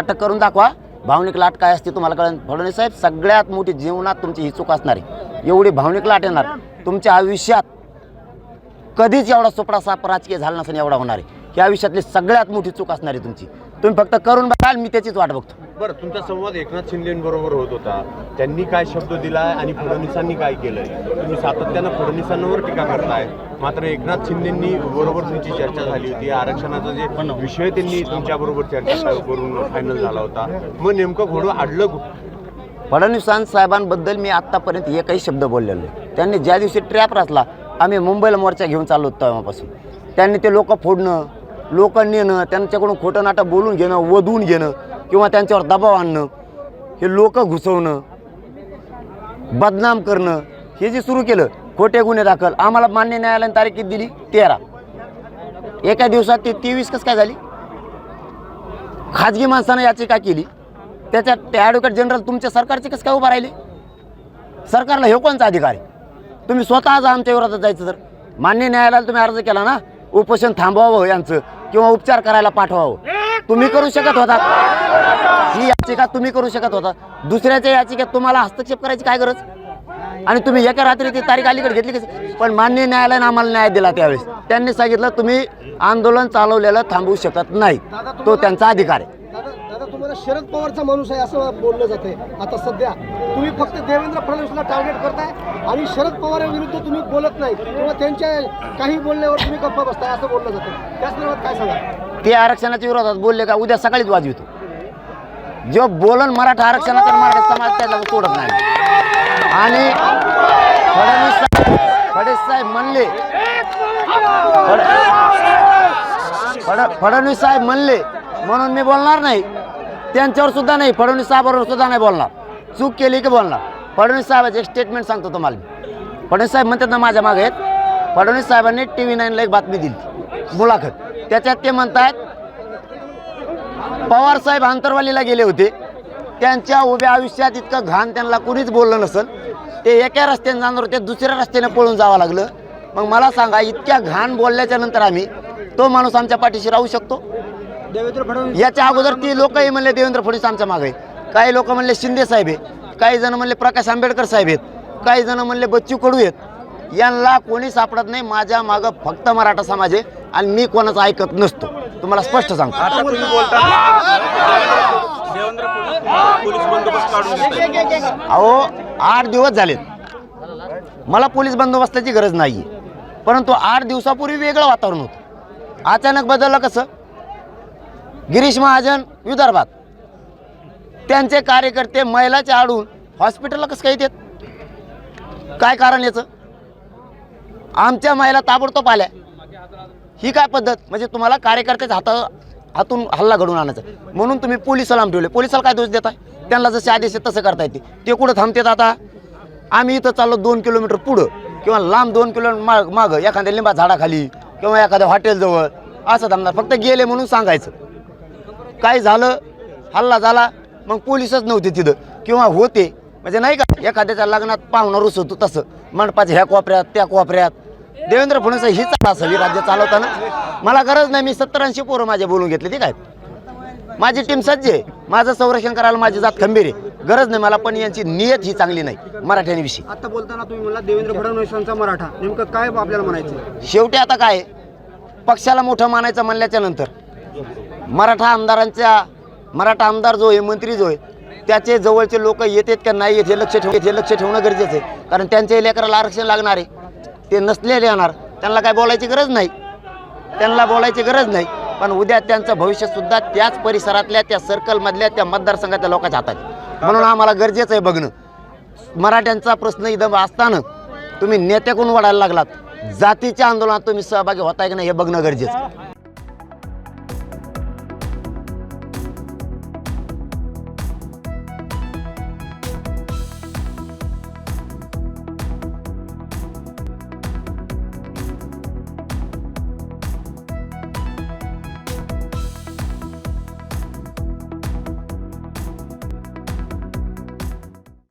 अटक करून दाखवा. भावनिक लाट काय असते तुम्हाला कळेल. फडणवीस साहेब सगळ्यात मोठी जीवनात तुमची ही चूक असणार आहे. एवढी भावनिक लाट येणार. तुमच्या आयुष्यात कधीच एवढा सोपडा साप राजकीय झाला नसेल एवढा होणार आहे. ही आयुष्यातली सगळ्यात मोठी चूक असणार आहे तुमची. तुम्ही फक्त करून बघाल मी त्याचीच वाट बघतो. बरं तुमचा संवाद एकनाथ शिंदेबरोबर होत होता. त्यांनी काय शब्द दिलाय आणि फडणवीसांनी काय केलंय? तुम्ही सातत्यानं फडणवीसांवर टीका करताय. मात्र एकनाथ शिंदेंनी बरोबर तुमची चर्चा झाली होती. आरक्षणाचा जे विषय त्यांनी तुमच्याबरोबर चर्चा करून फायनल झाला होता. मग नेमकं घोडं कुठं फडणवीसां साहेबांबद्दल मी आत्तापर्यंत एकही शब्द बोललेलो नाही. त्यांनी ज्या दिवशी ट्रॅप रचला आम्ही मुंबईला मोर्चा घेऊन चाललो होतो तेव्हापासून. त्यांनी ते लोक फोडणं लोक नेणं त्यांच्याकडून खोटं नाटक बोलून घेणं वधून घेणं किंवा त्यांच्यावर दबाव आणणं हे लोक घुसवणं बदनाम करणं हे जे सुरू केलं खोटे गुन्हे दाखल. आम्हाला मान्य न्यायालयाने तारीख किती दिली? तेरा. एका दिवसात ते तेवीस कसं काय झाली? खाजगी माणसानं याचिका केली. त्याच्यात ते ॲडव्होकेट जनरल तुमच्या सरकारचे कसं काय उभं राहिले? सरकारला हे कोणचा अधिकार आहे? तुम्ही स्वतः आमच्या विरोधात जायचं तर मान्य न्यायालयाला तुम्ही अर्ज केला ना उपोषण थांबवावं यांचं किंवा उपचार करायला पाठवावं. तुम्ही करू शकत होता. ही याचिका तुम्ही करू शकत होता. दुसऱ्याच्या याचिकेत तुम्हाला हस्तक्षेप करायची काय गरज? आणि तुम्ही एका रात्री ती तारीख अलीकडे घेतली की पण मान्य न्यायालयानं आम्हाला न्याय दिला त्यावेळेस. त्यांनी सांगितलं तुम्ही आंदोलन चालवलेलं थांबवू शकत नाही. तो त्यांचा अधिकार आहे. तुम्हाला शरद पवारचा माणूस आहे असं बोललं जाते आता सध्या तुम्ही फक्त देवेंद्र फडणवीसला टार्गेट करताय आणि शरद पवारांविरुद्ध तुम्ही बोलत नाही किंवा त्यांच्या काही बोलण्यावर तुम्ही गप्पा बसताय असं बोललं जातं त्या संदर्भात काय सांगा? ते आरक्षणाच्या विरोधात बोलले का? उद्या सकाळीच वाजवितो जो बोलन मराठा आरक्षणाचा मराठा समाज त्याला सोडत नाही. आणि फडणवीस साहेब फडणवीस साहेब म्हणले फडणवीस साहेब म्हणले म्हणून मी बोलणार नाही. त्यांच्यावर सुद्धा नाही फडणवीस साहेबांवर सुद्धा नाही बोलणार. चूक केली की बोलणार. फडणवीस साहेबाचे एक स्टेटमेंट सांगतो तुम्हाला मी. फडणवीस साहेब म्हणतात ना माझ्या मागे आहेत. फडणवीस साहेबांनी टी व्ही नाईनला एक बातमी दिली. मुलाखत. त्याच्यात ते म्हणतात पवार साहेब आंतरवालीला गेले होते. त्यांच्या उभ्या आयुष्यात इतकं घाण त्यांना कुणीच बोललं नसेल. ते एका रस्त्याने जाणार होते दुसऱ्या रस्त्याने पळून जावं लागलं. मग मला सांगा इतक्या घाण बोलल्याच्या नंतर आम्ही तो माणूस आमच्या पाठीशी राहू शकतो? देवेंद्र फडणवीस. याच्या अगोदर ती लोकही म्हणले देवेंद्र फडणवीस आमच्या मागे आहे. काही लोक म्हणले शिंदे साहेब आहे काही जण म्हणले प्रकाश आंबेडकर साहेब आहेत. काही जण म्हणले बच्चू कडू आहेत. यांना कोणी सापडत नाही. माझ्या मागं फक्त मराठा समाज आहे आणि मी कोणाचं ऐकत नसतो. तुम्हाला स्पष्ट सांगतो. अहो आठ दिवस झालेत. मला पोलीस बंदोबस्ताची गरज नाही परंतु आठ दिवसापूर्वी वेगळं वातावरण होतं. अचानक बदललं कसं? गिरीश महाजन विदर्भात. त्यांचे कार्यकर्ते महिलाच्या आडून हॉस्पिटलला कसं काय देत काय कारण याचं? आमच्या महिला ताबडतोब आल्या. ही काय पद्धत? म्हणजे तुम्हाला कार्यकर्त्याच्या हाता हातून हल्ला घडून आणायचा. म्हणून तुम्ही पोलिसाला लांब ठेवले. पोलिसाला काय दोष देताय? त्यांना जसे आदेश आहेत तसं करता येते ते कुठं थांबतात आता? आम्ही इथं चाललो दोन किलोमीटर पुढं. किंवा लांब दोन किलोमीटर माग मागं एखाद्या लिंबा झाडाखाली किंवा एखाद्या हॉटेलजवळ असं थांबणार. फक्त गेले म्हणून सांगायचं. काय झालं? हल्ला झाला. मग पोलिसच नव्हते तिथं. किंवा होते. म्हणजे नाही का एखाद्याच्या लग्नात पाहुणा रुस होतो तसं. मंडपाच्या ह्या कोपऱ्यात त्या कोपऱ्यात. देवेंद्र फडणवीस ही चाल असावी राज्य चालवताना. मला गरज नाही मी सत्तर ऐंशी पोरं माझे बोलून घेतले ते काय माझी टीम सज्ज आहे. माझं संरक्षण करायला माझी जात खंबीर आहे. गरज नाही मला पण यांची नियत ही चांगली नाही मराठ्यांविषयी. आता बोलताना तुम्ही म्हणला देवेंद्र फडणवीसांचा मराठा. नेमकं काय आपल्याला म्हणायचं? शेवटी आता काय? पक्षाला मोठं मानायचं म्हणल्याच्या नंतर. मराठा आमदारांच्या मराठा आमदार जो आहे मंत्री जो आहे त्याचे जवळचे लोक येतात का नाही येत हे लक्ष ठेव हे लक्ष ठेवणं गरजेचं आहे. कारण त्यांच्या लेकराला आरक्षण लागणार आहे. ते नसलेले येणार. त्यांना काय बोलायची गरज नाही. त्यांना बोलायची गरज नाही. पण उद्या त्यांचं भविष्यसुद्धा त्याच परिसरातल्या त्या सर्कलमधल्या त्या मतदारसंघातल्या लोकांच्या हातात म्हणून आम्हाला गरजेचं आहे बघणं. मराठ्यांचा प्रश्न इथं असताना तुम्ही नेत्याकडून वाढायला लागलात. जातीच्या आंदोलनात तुम्ही सहभागी होताय की नाही हे बघणं गरजेचं